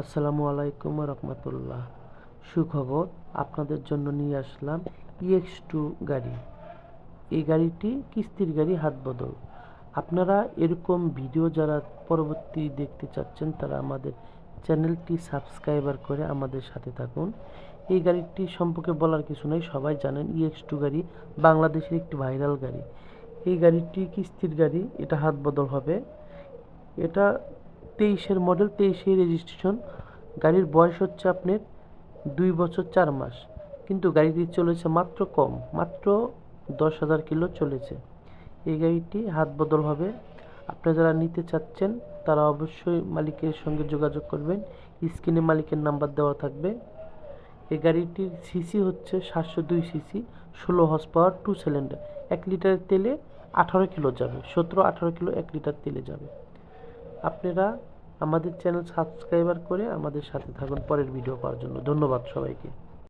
আসসালামু আলাইকুম রহমতুল্লাহ। সুখবর আপনাদের জন্য নিয়ে আসলাম ইএক্স টু গাড়ি। এই গাড়িটি কিস্তির গাড়ি, হাত বদল। আপনারা এরকম ভিডিও যারা পরবর্তী দেখতে চাচ্ছেন, তারা আমাদের চ্যানেলটি সাবস্ক্রাইবার করে আমাদের সাথে থাকুন। এই গাড়িটি সম্পর্কে বলার কিছু নেই, সবাই জানেন ইএক্স টু গাড়ি বাংলাদেশের একটি ভাইরাল গাড়ি। এই গাড়িটি কিস্তির গাড়ি, এটা হাত বদল হবে। এটা তেইশের মডেল তেইশে রেজিস্ট্রেশন গাড়ির বয়স হচ্ছে আপনার দুই বছর চার মাস। কিন্তু গাড়িটি চলেছে মাত্র কম, মাত্র দশ হাজার কিলো চলেছে। এই গাড়িটি হাত বদল হবে। আপনারা যারা নিতে চাচ্ছেন, তারা অবশ্যই মালিকের সঙ্গে যোগাযোগ করবেন। স্ক্রিনে মালিকের নাম্বার দেওয়া থাকবে। এই গাড়িটির সিসি হচ্ছে সাতশো দুই সিসি ষোলো হর্স পাওয়ার টু সিলিন্ডার এক লিটারের তেলে আঠারো কিলো যাবে, সতেরো আঠারো কিলো এক লিটার তেলে যাবে। আপনারা আমাদের চ্যানেল সাবস্ক্রাইবার করে আমাদের সাথে থাকুন পরের ভিডিও পাওয়ার জন্য। ধন্যবাদ সবাইকে।